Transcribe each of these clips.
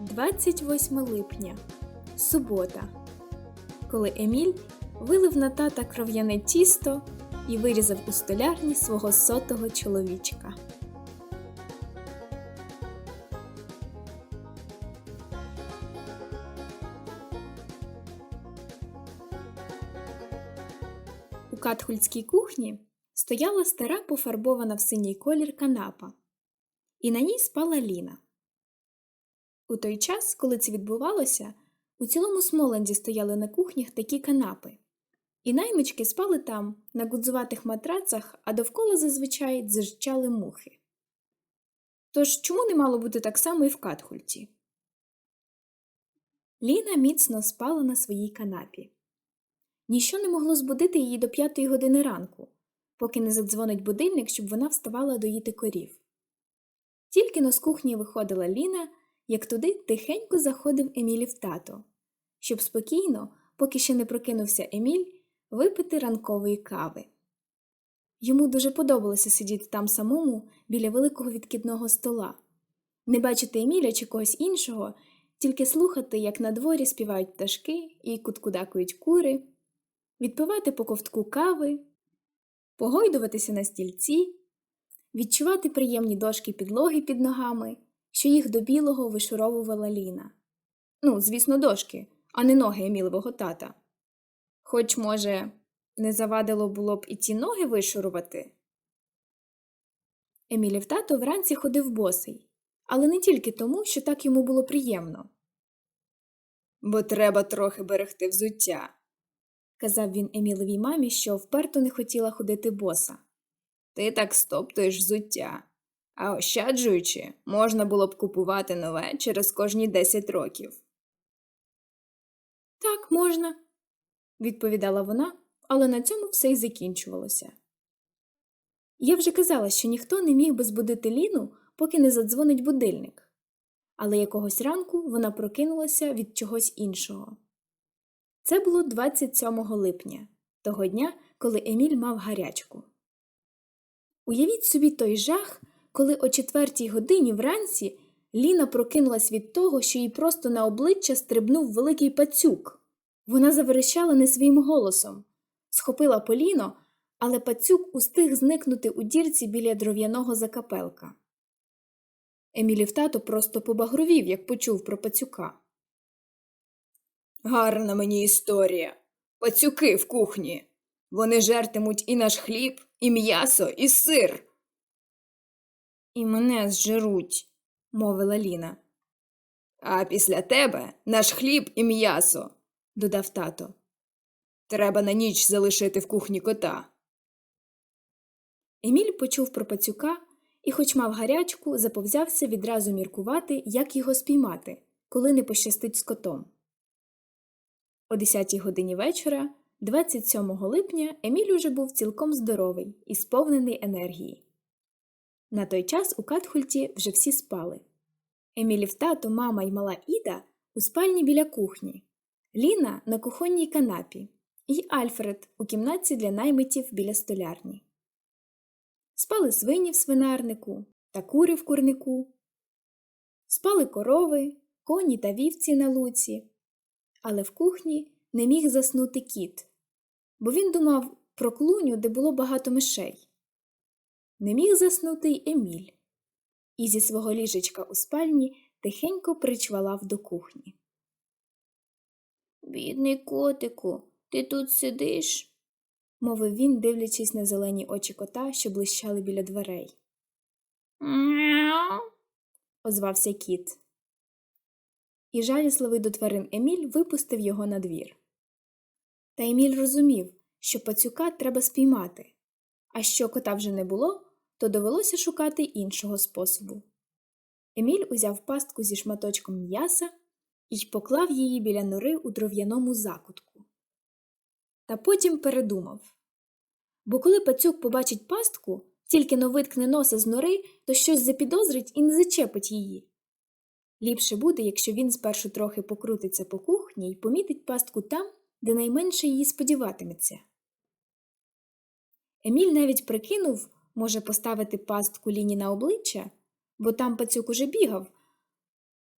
28 липня. Субота. Коли Еміль вилив на тата кров'яне тісто і вирізав у столярні свого сотого чоловічка. У катхульській кухні стояла стара пофарбована в синій колір канапа, і на ній спала Ліна. У той час, коли це відбувалося, у цілому Смоленді стояли на кухнях такі канапи, і наймички спали там, на гудзуватих матрацах, а довкола зазвичай дзижчали мухи. Тож чому не мало бути так само і в Катхульті? Ліна міцно спала на своїй канапі. Ніщо не могло збудити її до п'ятої години ранку, поки не задзвонить будильник, щоб вона вставала доїти корів. Тільки но з кухні виходила Ліна, як туди тихенько заходив Емілів тато, щоб спокійно, поки ще не прокинувся Еміль, випити ранкової кави. Йому дуже подобалося сидіти там самому біля великого відкидного стола, не бачити Еміля чи когось іншого, тільки слухати, як на дворі співають пташки і куткудакують кури, відпивати по ковтку кави, погойдуватися на стільці, відчувати приємні дошки підлоги під ногами, що їх до білого вишуровувала Ліна. Ну, звісно, дошки, а не ноги Емілового тата. Хоч, може, не завадило було б і ті ноги вишурувати. Емілів тато вранці ходив босий, але не тільки тому, що так йому було приємно. Бо треба трохи берегти взуття, казав він Еміловій мамі, що вперто не хотіла ходити боса. Ти так стоптуєш взуття, а ощаджуючи, можна було б купувати нове через кожні 10 років. Так, можна, відповідала вона, але на цьому все й закінчувалося. Я вже казала, що ніхто не міг би збудити Ліну, поки не задзвонить будильник, але якогось ранку вона прокинулася від чогось іншого. Це було 27 липня, того дня, коли Еміль мав гарячку. Уявіть собі той жах, коли о четвертій годині вранці Ліна прокинулась від того, що їй просто на обличчя стрибнув великий пацюк. Вона заверещала не своїм голосом, схопила поліно, але пацюк устиг зникнути у дірці біля дров'яного закапелка. Емілів тато просто побагровів, як почув про пацюка. Гарна мені історія. Пацюки в кухні. Вони жертимуть і наш хліб, і м'ясо, і сир. І мене зжеруть, мовила Ліна. А після тебе наш хліб і м'ясо, додав тато. Треба на ніч залишити в кухні кота. Еміль почув про пацюка і, хоч мав гарячку, заповзявся відразу міркувати, як його спіймати, коли не пощастить з котом. О 10 годині вечора, 27 липня, Еміль уже був цілком здоровий і сповнений енергії. На той час у Катхульті вже всі спали. Емілів тато, мама й мала Іда у спальні біля кухні, Ліна на кухонній канапі і Альфред у кімнатці для наймитів біля столярні. Спали свині в свинарнику та кури в курнику, спали корови, коні та вівці на луці, але в кухні не міг заснути кіт, бо він думав про клуню, де було багато мишей. Не міг заснути й Еміль, і зі свого ліжечка у спальні тихенько причвалав до кухні. Бідний котику, ти тут сидиш? мовив він, дивлячись на зелені очі кота, що блищали біля дверей. Мяу. озвався кіт. І жалісливий до тварин Еміль випустив його на двір. Та Еміль розумів, що пацюка треба спіймати, а що кота вже не було, то довелося шукати іншого способу. Еміль узяв пастку зі шматочком м'яса і поклав її біля нори у дров'яному закутку. Та потім передумав. Бо коли пацюк побачить пастку, тільки но виткне носа з нори, то щось запідозрить і не зачепить її. Ліпше буде, якщо він спершу трохи покрутиться по кухні і помітить пастку там, де найменше її сподіватиметься. Еміль навіть прикинув, може поставити пастку ліні на обличчя, бо там пацюк уже бігав,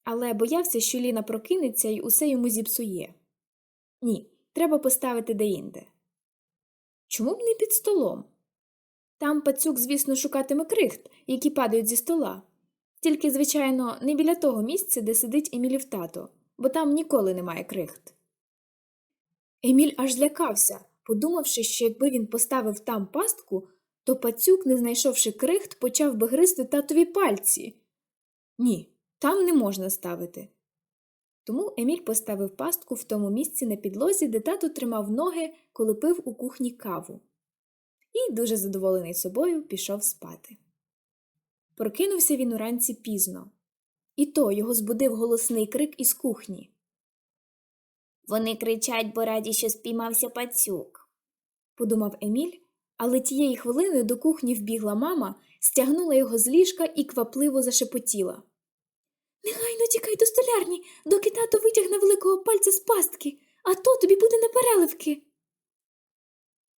але боявся, що Ліна прокинеться і усе йому зіпсує. Ні, треба поставити деінде. Чому б не під столом? Там пацюк, звісно, шукатиме крихт, які падають зі стола. Тільки, звичайно, не біля того місця, де сидить Емілів тато, бо там ніколи немає крихт. Еміль аж злякався, подумавши, що якби він поставив там пастку, то пацюк, не знайшовши крихт, почав би гризти татові пальці. Ні, там не можна ставити. Тому Еміль поставив пастку в тому місці на підлозі, де тато тримав ноги, коли пив у кухні каву. І, дуже задоволений собою, пішов спати. Прокинувся він уранці пізно. І то його збудив голосний крик із кухні. Вони кричать, бо раді, що спіймався пацюк. подумав Еміль, але тієї хвилини до кухні вбігла мама, стягнула його з ліжка і квапливо зашепотіла. Негайно тікай до столярні, доки тато витягне великого пальця з пастки, а то тобі буде непереливки.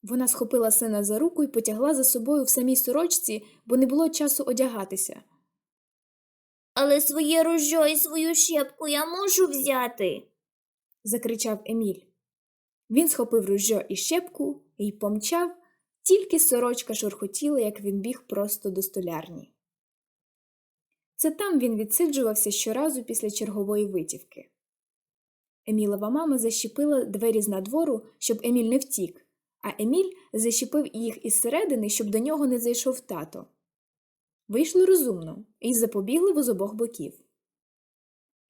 Вона схопила сина за руку і потягла за собою в самій сорочці, бо не було часу одягатися. Але своє ружьо і свою щепку я можу взяти. закричав Еміль. Він схопив ружьо і щепку і помчав, тільки сорочка шурхотіла, як він біг просто до столярні. Це там він відсиджувався щоразу після чергової витівки. Емілова мама защепила двері з надвору, щоб Еміль не втік, а Еміль защепив їх із середини, щоб до нього не зайшов тато. Вийшло розумно і запобігливо з обох боків.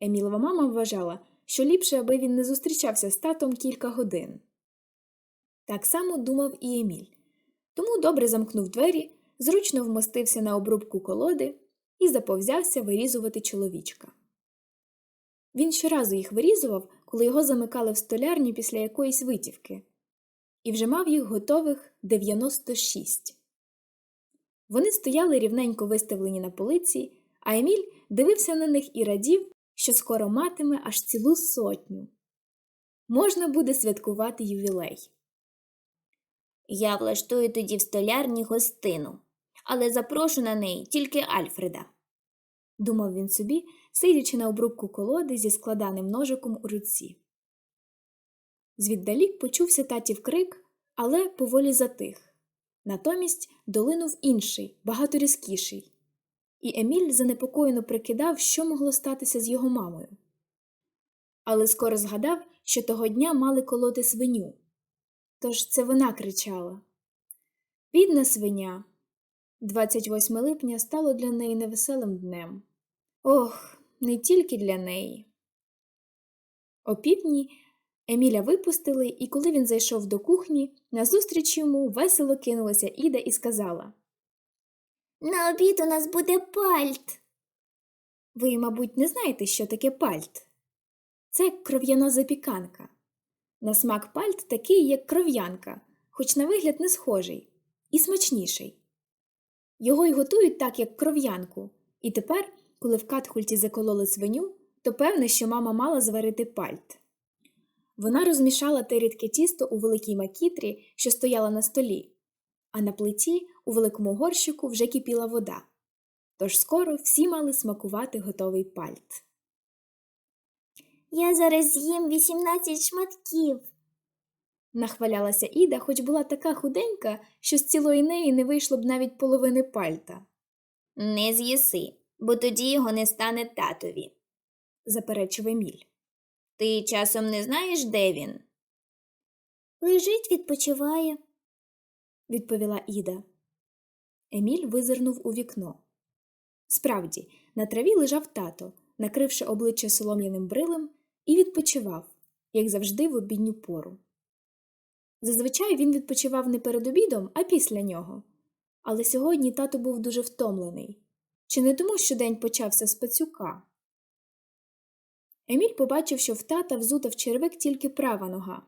Емілова мама вважала, що ліпше, аби він не зустрічався з татом кілька годин. Так само думав і Еміль, тому добре замкнув двері, зручно вмостився на обрубку колоди і заповзявся вирізувати чоловічка. Він щоразу їх вирізував, коли його замикали в столярні після якоїсь витівки, і вже мав їх готових 96. Вони стояли рівненько виставлені на полиці, а Еміль дивився на них і радів, що скоро матиме аж цілу сотню. Можна буде святкувати ювілей. Я влаштую тоді в столярні гостину, але запрошу на неї тільки Альфреда. думав він собі, сидячи на обрубку колоди зі складаним ножиком у руці. Звіддалік почувся татів крик, але поволі затих. Натомість долинув інший, багато різкіший. І Еміль занепокоєно прикидав, що могло статися з його мамою. Але скоро згадав, що того дня мали колоти свиню. Тож це вона кричала. Бідна свиня. 28 липня стало для неї невеселим днем. Ох, не тільки для неї. Опівдні Еміля випустили, і коли він зайшов до кухні, назустріч йому весело кинулася Іда і сказала На обід у нас буде пальт. Ви, мабуть, не знаєте, що таке пальт. Це кров'яна запіканка. На смак пальт такий, як кров'янка, хоч на вигляд не схожий, і смачніший. Його й готують так, як кров'янку, і тепер, коли в катхульті закололи свиню, то певне, що мама мала зварити пальт. Вона розмішала те рідке тісто у великій макітрі, що стояла на столі, а на плиті у великому горщику вже кипіла вода. Тож скоро всі мали смакувати готовий пальт. Я зараз з'їм 18 шматків. Нахвалялася Іда, хоч була така худенька, що з цілої неї не вийшло б навіть половини пальта, Не з'їси, бо тоді його не стане татові. заперечив Еміль. Ти часом не знаєш, де він? Лежить, відпочиває. відповіла Іда. Еміль визирнув у вікно. Справді, на траві лежав тато, накривши обличчя солом'яним брилем, і відпочивав, як завжди, в обідню пору. Зазвичай він відпочивав не перед обідом, а після нього. Але сьогодні тато був дуже втомлений. Чи не тому, що день почався з пацюка? Еміль побачив, що в тата взута в черевик тільки права нога,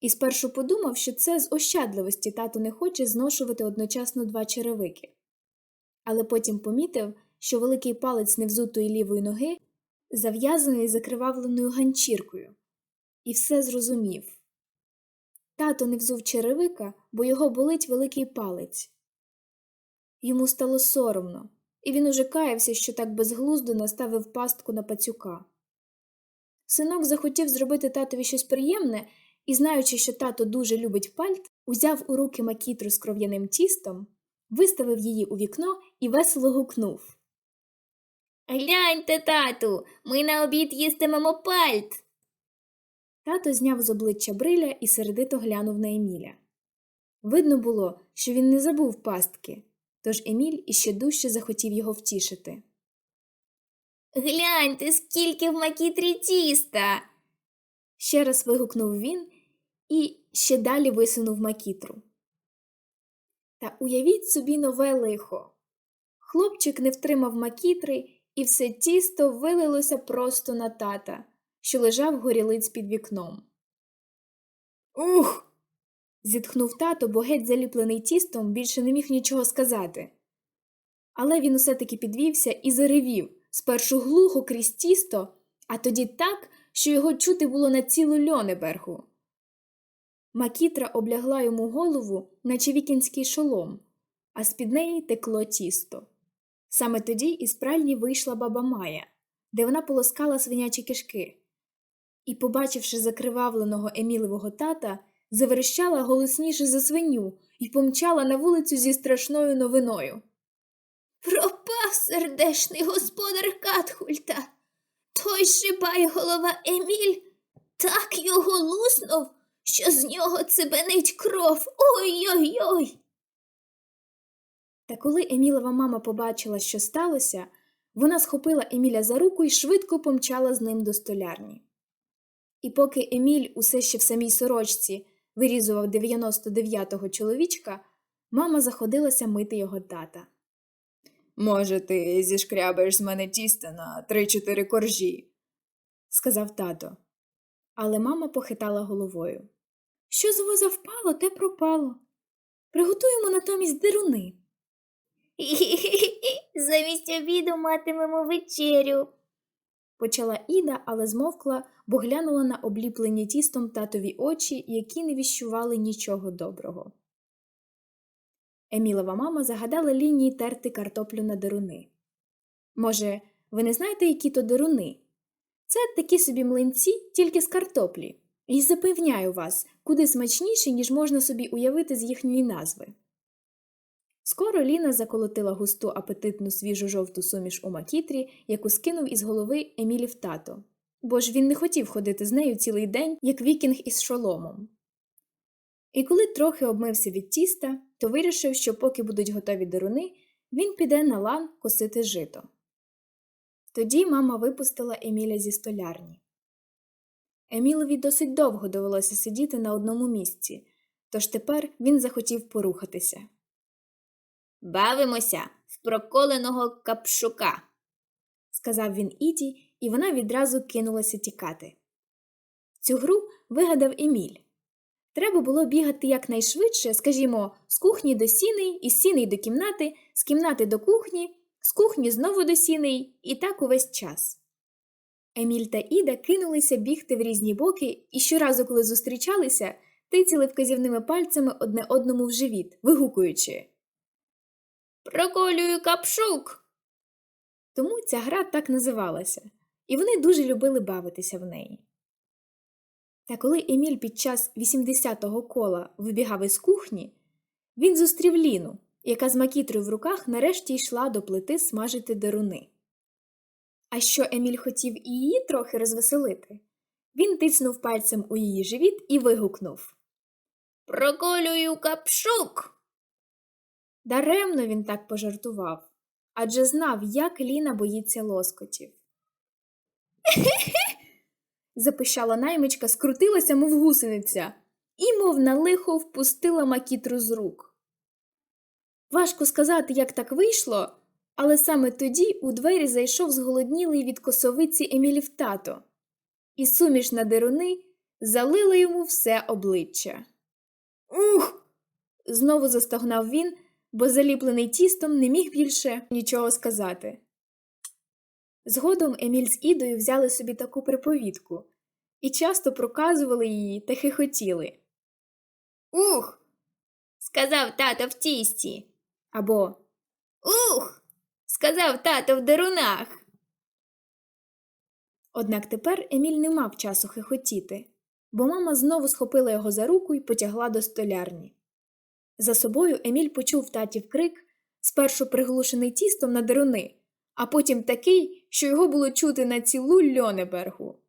і спершу подумав, що це з ощадливості тато не хоче зношувати одночасно два черевики. Але потім помітив, що великий палець невзутої лівої ноги зав'язаний закривавленою ганчіркою, і все зрозумів. Тато не взув черевика, бо його болить великий палець. Йому стало соромно, і він уже каявся, що так безглуздо наставив пастку на пацюка. Синок захотів зробити татові щось приємне і, знаючи, що тато дуже любить пальт, узяв у руки макітру з кров'яним тістом, виставив її у вікно і весело гукнув. Гляньте, тату, ми на обід їстимемо пальт. Тато зняв з обличчя бриля і сердито глянув на Еміля. Видно було, що він не забув пастки, тож Еміль іще дужче захотів його втішити. Гляньте, скільки в макітрі тіста. Ще раз вигукнув він і ще далі висунув макітру. Та уявіть собі нове лихо. Хлопчик не втримав макітри, і все тісто вилилося просто на тата, що лежав горілиць під вікном. Ух. зітхнув тато, бо геть заліплений тістом більше не міг нічого сказати. Але він усе таки підвівся і заревів спершу глухо крізь тісто, а тоді так, що його чути було на цілу льонебергу. Макітра облягла йому голову, наче вікінський шолом, а з-під неї текло тісто. Саме тоді із пральні вийшла баба Майя, де вона полоскала свинячі кишки. І, побачивши закривавленого Емілевого тата, заверещала голосніше за свиню і помчала на вулицю зі страшною новиною. Пропав сердешний господар Катхульта. Той шибай голова Еміль так його луснув, що з нього цибенить кров. Ой-ой-ой. Та коли Емілова мама побачила, що сталося, вона схопила Еміля за руку і швидко помчала з ним до столярні. І поки Еміль усе ще в самій сорочці вирізував 99-го чоловічка, мама заходилася мити його тата. Може, ти зішкрябаєш з мене тіста на 3-4 коржі, сказав тато. Але мама похитала головою. Що з воза впало, те пропало. Приготуємо натомість деруни. Замість обіду матимемо вечерю. Почала Іда, але змовкла, бо глянула на обліплені тістом татові очі, які не віщували нічого доброго. Емілова мама загадала лінії терти картоплю на деруни. Може, ви не знаєте, які то деруни? Це такі собі млинці, тільки з картоплі, і запевняю вас, куди смачніші, ніж можна собі уявити з їхньої назви. Скоро Ліна заколотила густу апетитну свіжу жовту суміш у макітрі, яку скинув із голови Емілів тато, бо ж він не хотів ходити з нею цілий день, як вікінг із шоломом. І коли трохи обмився від тіста, то вирішив, що поки будуть готові деруни, він піде на лан косити жито. Тоді мама випустила Еміля зі столярні. Емілові досить довго довелося сидіти на одному місці, тож тепер він захотів порухатися. Бавимося в проколеного капшука. сказав він Іді, і вона відразу кинулася тікати. Цю гру вигадав Еміль. Треба було бігати якнайшвидше, скажімо, з кухні до сіней, із сіней до кімнати, з кімнати до кухні, з кухні знову до сіней, і так увесь час. Еміль та Іда кинулися бігти в різні боки і щоразу, коли зустрічалися, тицяли вказівними пальцями одне одному в живіт, вигукуючи. Проколюю капшук. Тому ця гра так називалася, і вони дуже любили бавитися в неї. Та коли Еміль під час 80-го кола вибігав із кухні, він зустрів Ліну, яка з макітрою в руках нарешті йшла до плити смажити деруни. А що Еміль хотів і її трохи розвеселити, він тицнув пальцем у її живіт і вигукнув. Проколюю капшук. Даремно він так пожартував, адже знав, як Ліна боїться лоскотів. Запищала наймичка, скрутилася, мов гусениця, і, мов на лихо, впустила макітру з рук. Важко сказати, як так вийшло, але саме тоді у двері зайшов зголоднілий від косовиці Емілів тато, і суміш на деруни залила йому все обличчя. Ух! знову застогнав він, бо заліплений тістом не міг більше нічого сказати. Згодом Еміль з Ідою взяли собі таку приповідку і часто проказували її та хихотіли. Ух. сказав тато в тісті. Або Ух. Сказав тато в дерунах. Однак тепер Еміль не мав часу хихотіти, бо мама знову схопила його за руку і потягла до столярні. За собою Еміль почув татів крик, спершу приглушений тістом на деруни, а потім такий, що його було чути на цілу Льонебергу.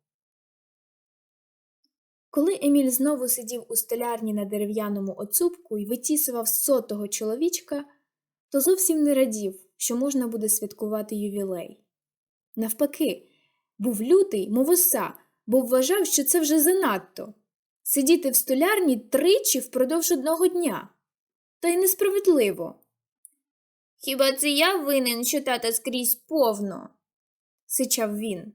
Коли Еміль знову сидів у столярні на дерев'яному оцупку і витісував сотого чоловічка, то зовсім не радів, що можна буде святкувати ювілей. Навпаки, був лютий, мов оса, бо вважав, що це вже занадто сидіти в столярні тричі впродовж одного дня. Та й несправедливо. Хіба це я винен, що тата скрізь повно? сичав він.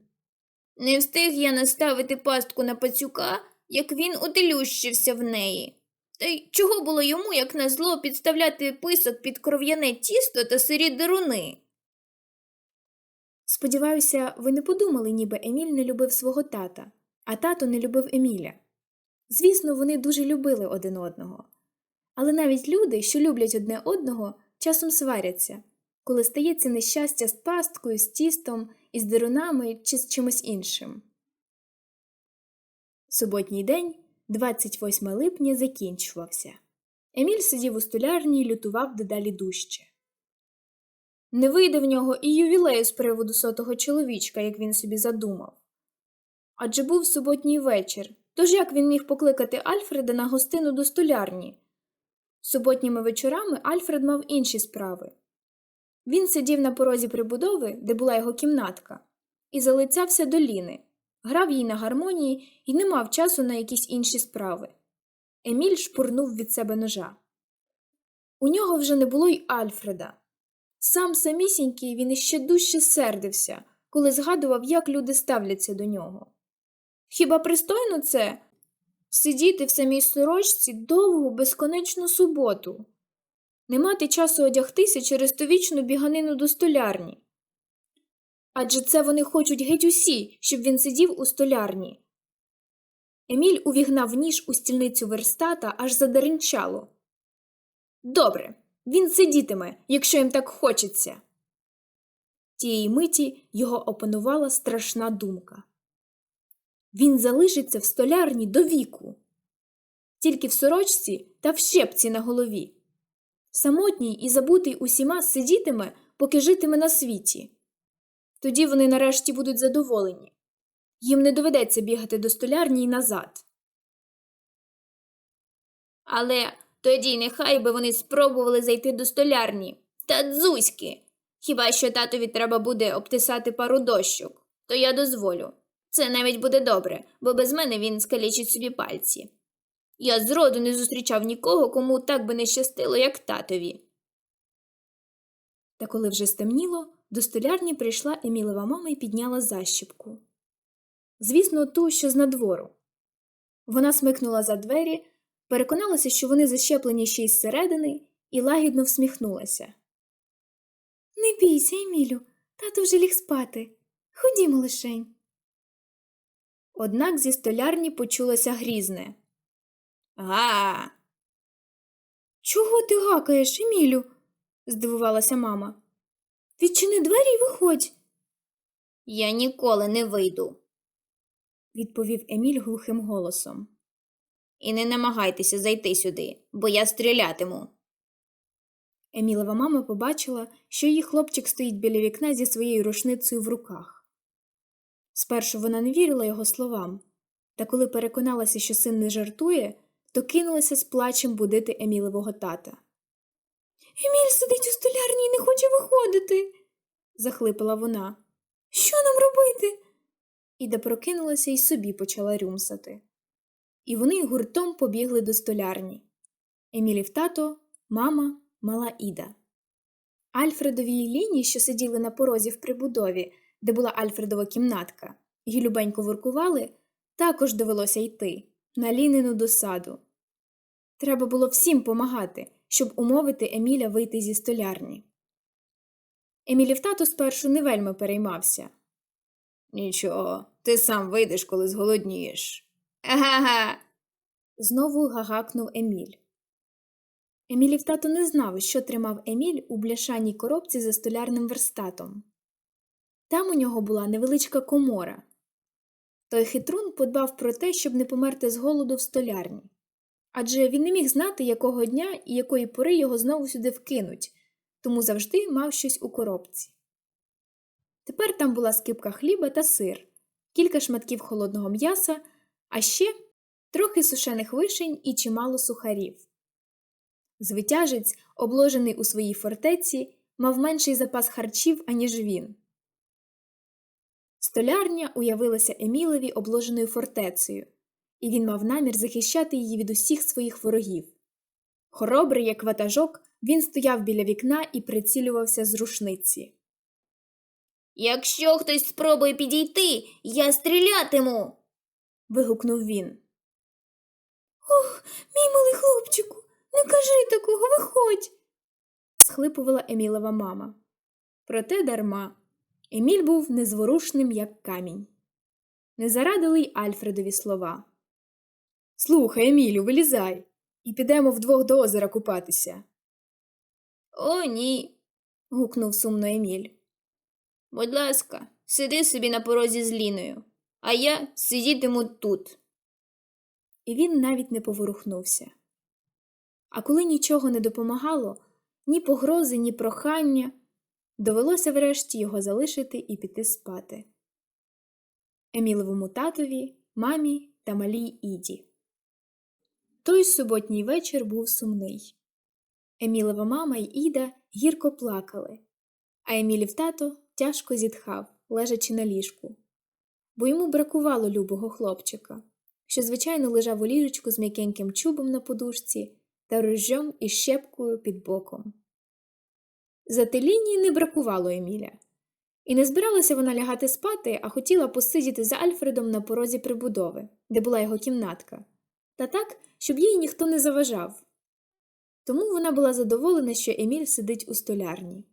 Не встиг я наставити пастку на пацюка, як він утелющився в неї. Та й чого було йому, як назло, підставляти писок під кров'яне тісто та сирі деруни? Сподіваюся, ви не подумали, ніби Еміль не любив свого тата, а тато не любив Еміля. Звісно, вони дуже любили один одного. Але навіть люди, що люблять одне одного, часом сваряться, коли стається нещастя з пасткою, з тістом, із дерунами чи з чимось іншим. Суботній день, 28 липня, закінчувався. Еміль сидів у столярні і лютував дедалі дужче. Не вийде в нього і ювілею з приводу сотого чоловічка, як він собі задумав. Адже був суботній вечір, тож як він міг покликати Альфреда на гостину до столярні? Суботніми вечорами Альфред мав інші справи. Він сидів на порозі прибудови, де була його кімнатка, і залицявся до Ліни, грав їй на гармонії і не мав часу на якісь інші справи. Еміль шпурнув від себе ножа. У нього вже не було й Альфреда. Сам самісінький він іще дужче сердився, коли згадував, як люди ставляться до нього. Хіба пристойно це сидіти в самій сорочці довгу безконечну суботу, не мати часу одягтися через стовічну біганину до столярні? Адже це вони хочуть геть усі, щоб він сидів у столярні. Еміль увігнав ніж у стільницю верстата, аж задеренчало. Добре, він сидітиме, якщо їм так хочеться. Тієї миті його опанувала страшна думка. Він залишиться в столярні до віку, тільки в сорочці та в щепці на голові. Самотній і забутий усіма сидітиме, поки житиме на світі. Тоді вони нарешті будуть задоволені. Їм не доведеться бігати до столярні й назад. Але тоді нехай би вони спробували зайти до столярні. Та дзузьки. Хіба що татові треба буде обтисати пару дощок, то я дозволю. Це навіть буде добре, бо без мене він скалічить собі пальці. Я зроду не зустрічав нікого, кому так би не щастило, як татові. Та коли вже стемніло, до столярні прийшла Емілова мама і підняла защіпку. Звісно, ту, що з надвору. Вона смикнула за двері, переконалася, що вони защеплені ще й зсередини, і лагідно всміхнулася. Не бійся, Емілю, тато вже ліг спати. Ходімо лишень. Однак зі столярні почулося грізне. Га. Чого ти гакаєш, Емілю? здивувалася мама. Відчини двері й виходь, Я ніколи не вийду. відповів Еміль глухим голосом. І не намагайтеся зайти сюди, бо я стрілятиму. Емілова мама побачила, що її хлопчик стоїть біля вікна зі своєю рушницею в руках. Спершу вона не вірила його словам, та коли переконалася, що син не жартує, то кинулася з плачем будити Емілового тата. Еміль сидить у столярні і не хоче виходити, захлипала вона. Що нам робити? Іда прокинулася і собі почала рюмсати. І вони гуртом побігли до столярні. Емілів тато, мама, мала Іда. Альфредовій і Ліні, що сиділи на порозі в прибудові, де була Альфредова кімнатка, і любенько воркували, також довелося йти на лінину досаду. Треба було всім помагати, щоб умовити Еміля вийти зі столярні. Емілів тато спершу не вельми переймався. Нічого, ти сам вийдеш, коли зголоднієш. Ага. Знову гагакнув Еміль. Емілів тато не знав, що тримав Еміль у бляшаній коробці за столярним верстатом. Там у нього була невеличка комора. Той хитрун подбав про те, щоб не померти з голоду в столярні. Адже він не міг знати, якого дня і якої пори його знову сюди вкинуть, тому завжди мав щось у коробці. Тепер там була скипка хліба та сир, кілька шматків холодного м'яса, а ще трохи сушених вишень і чимало сухарів. Звитяжець, обложений у своїй фортеці, мав менший запас харчів, аніж він. Столярня уявилася Емілеві обложеною фортецею, і він мав намір захищати її від усіх своїх ворогів. Хоробрий, як ватажок, він стояв біля вікна і прицілювався з рушниці. Якщо хтось спробує підійти, я стрілятиму. вигукнув він. Ох, мій малий хлопчику, не кажи такого, виходь. схлипувала Емілова мама. Проте дарма. Еміль був незворушним, як камінь. Не зарадили й Альфредові слова. Слухай, Емілю, вилізай, і підемо вдвох до озера купатися. О, ні. гукнув сумно Еміль. Будь ласка, сиди собі на порозі з Ліною, а я сидітиму тут. І він навіть не поворухнувся. А коли нічого не допомагало, ні погрози, ні прохання, довелося врешті його залишити і піти спати. Еміловому татові, мамі та малій Іді. Той суботній вечір був сумний. Емілова мама й Іда гірко плакали, а Емілів тато тяжко зітхав, лежачи на ліжку, бо йому бракувало любого хлопчика, що, звичайно, лежав у ліжечку з м'якеньким чубом на подушці та ружжом і щепкою під боком. Зате лінії не бракувало Еміля. І не збиралася вона лягати спати, а хотіла посидіти за Альфредом на порозі прибудови, де була його кімнатка, та так, щоб їй ніхто не заважав. Тому вона була задоволена, що Еміль сидить у столярні.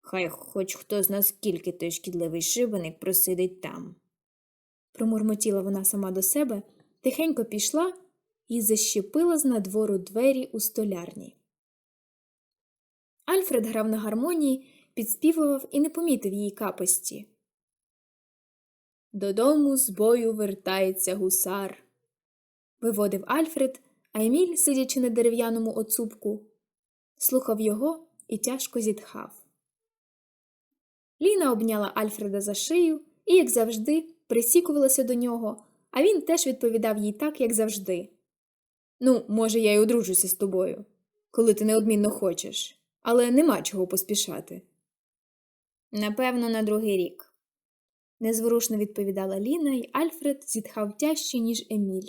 Хай хоч хто з нас скільки той шкідливий шибеник просидить там. Промурмотіла вона сама до себе, тихенько пішла і защепила з надвору двері у столярні. Альфред грав на гармонії, підспівував і не помітив її капості. Додому з бою вертається гусар. Виводив Альфред, а Еміль, сидячи на дерев'яному оцупку, слухав його і тяжко зітхав. Ліна обняла Альфреда за шию і, як завжди, присікувалася до нього, а він теж відповідав їй так, як завжди. Ну, може, я й одружуся з тобою, коли ти неодмінно хочеш, але нема чого поспішати. Напевно, на другий рік. Незворушно відповідала Ліна, і Альфред зітхав тяжче, ніж Еміль,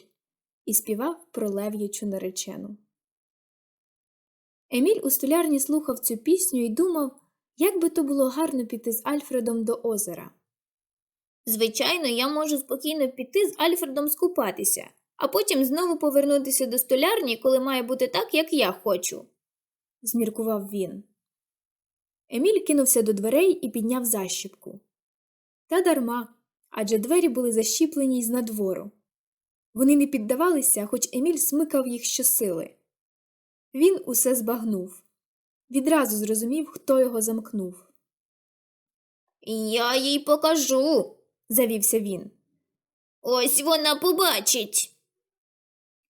і співав про лев'ячу наречену. Еміль у столярні слухав цю пісню і думав, як би то було гарно піти з Альфредом до озера. Звичайно, я можу спокійно піти з Альфредом скупатися, а потім знову повернутися до столярні, коли має бути так, як я хочу. Зміркував він. Еміль кинувся до дверей і підняв защіпку. Та дарма, адже двері були защіплені й з надвору. Вони не піддавалися, хоч Еміль смикав їх щосили. Він усе збагнув. Відразу зрозумів, хто його замкнув. Я їй покажу. Завівся він. Ось вона побачить.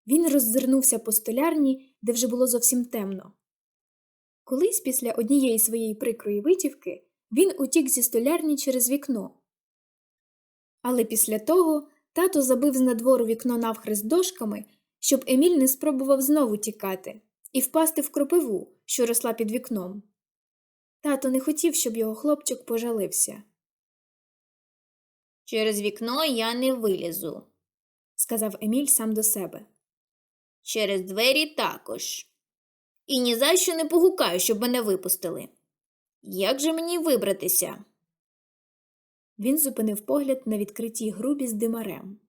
Він роззирнувся по столярні, де вже було зовсім темно. Колись після однієї своєї прикрої витівки він утік зі столярні через вікно. Але після того тато забив з надвору вікно навхрест дошками, щоб Еміль не спробував знову тікати і впасти в кропиву, що росла під вікном. Тато не хотів, щоб його хлопчик пожалився, Через вікно я не вилізу. сказав Еміль сам до себе. Через двері також. І ні за що не погукаю, щоб мене випустили. Як же мені вибратися? Він зупинив погляд на відкритій грубі з димарем.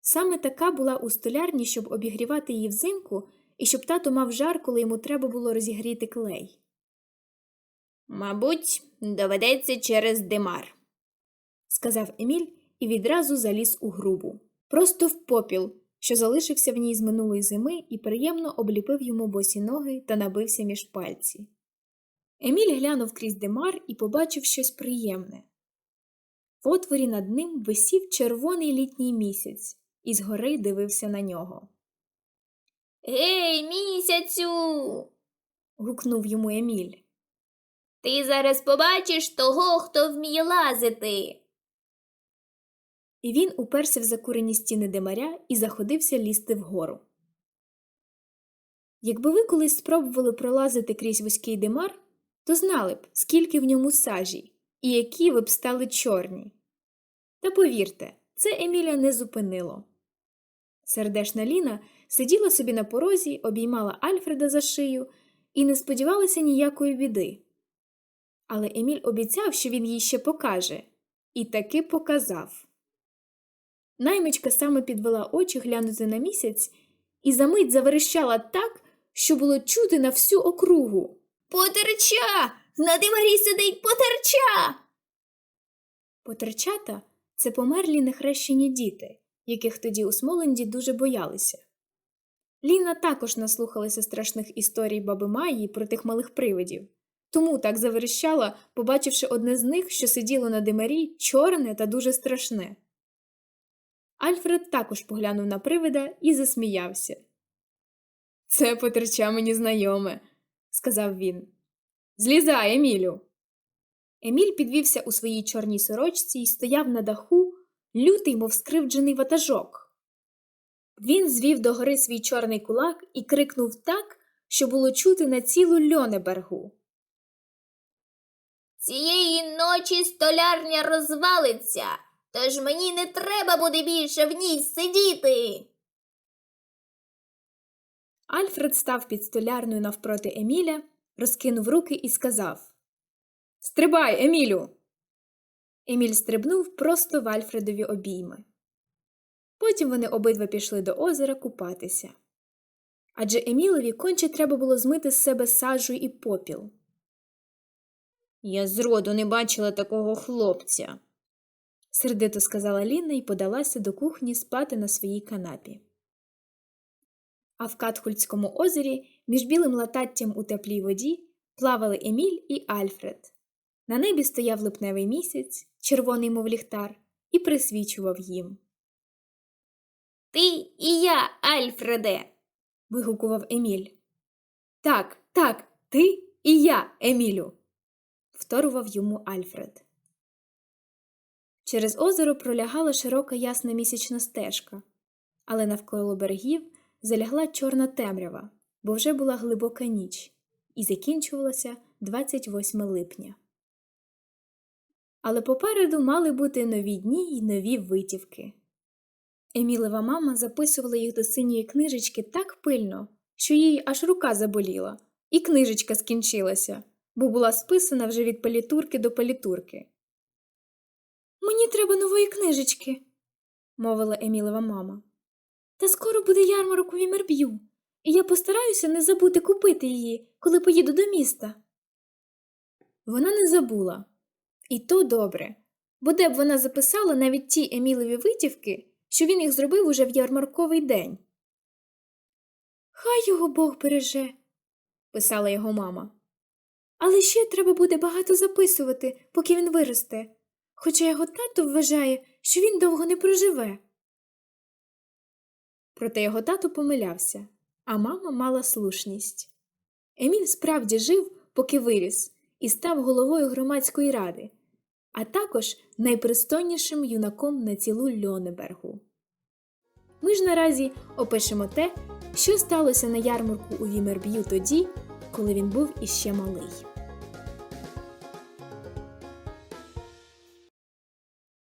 Саме така була у столярні, щоб обігрівати її взимку і щоб тато мав жар, коли йому треба було розігріти клей. Мабуть, доведеться через димар. сказав Еміль і відразу заліз у грубу, просто в попіл, що залишився в ній з минулої зими і приємно обліпив йому босі ноги та набився між пальці. Еміль глянув крізь димар і побачив щось приємне. В отворі над ним висів червоний літній місяць і згори дивився на нього. Гей, місяцю. Гукнув йому Еміль. Ти зараз побачиш того, хто вміє лазити. І він уперся в закурені стіни димаря і заходився лізти вгору. Якби ви колись спробували пролазити крізь вузький димар, то знали б, скільки в ньому сажі, і які ви б стали чорні. Та повірте, це Еміля не зупинило. Сердешна Ліна сиділа собі на порозі, обіймала Альфреда за шию і не сподівалася ніякої біди. Але Еміль обіцяв, що він їй ще покаже, і таки показав. Наймичка саме підвела очі глянути на місяць і за мить заверещала так, що було чути на всю округу. Потерча! На димарі сидить потерча. Потерчата це померлі нехрещені діти, яких тоді у Смоленді дуже боялися. Ліна також наслухалася страшних історій баби Майї про тих малих привидів, тому так заверещала, побачивши одне з них, що сиділо на димарі, чорне та дуже страшне. Альфред також поглянув на привида і засміявся. Це потерча мені знайоме, сказав він. Злізай, Емілю. Еміль підвівся у своїй чорній сорочці і стояв на даху, лютий, мов скривджений ватажок. Він звів догори свій чорний кулак і крикнув так, що було чути на цілу льонебергу. Цієї ночі столярня розвалиться, тож мені не треба буде більше в ній сидіти. Альфред став під столярною навпроти Еміля, розкинув руки і сказав Стрибай, Емілю. Еміль стрибнув просто в Альфредові обійми. Потім вони обидва пішли до озера купатися. Адже Емілові конче треба було змити з себе сажу і попіл. Я зроду не бачила такого хлопця. Сердито сказала Ліна і подалася до кухні спати на своїй канапі. А в Катхульському озері між білим лататтям у теплій воді плавали Еміль і Альфред. На небі стояв липневий місяць, червоний, мов ліхтар, і присвічував їм. Ти і я, Альфреде. вигукував Еміль. Так, так, ти і я, Емілю. вторував йому Альфред. Через озеро пролягала широка ясна місячна стежка, але навколо берегів залягла чорна темрява, бо вже була глибока ніч, і закінчувалася 28 липня. Але попереду мали бути нові дні й нові витівки. Емілева мама записувала їх до синьої книжечки так пильно, що їй аж рука заболіла, і книжечка скінчилася, бо була списана вже від палітурки до палітурки. Мені треба нової книжечки, мовила Емілева мама. Та скоро буде ярмарок у Вімерб'ю, і я постараюся не забути купити її, коли поїду до міста. Вона не забула. І то добре, бо де б вона записала навіть ті Емілеві витівки, що він їх зробив уже в ярмарковий день. Хай його Бог береже, писала його мама. Але ще треба буде багато записувати, поки він виросте, хоча його тато вважає, що він довго не проживе. Проте його тато помилявся, а мама мала слушність. Еміль справді жив, поки виріс, і став головою громадської ради, а також найпристойнішим юнаком на цілу Льонебергу. Ми ж наразі опишемо те, що сталося на ярмарку у Вімерб'ю тоді, коли він був іще малий.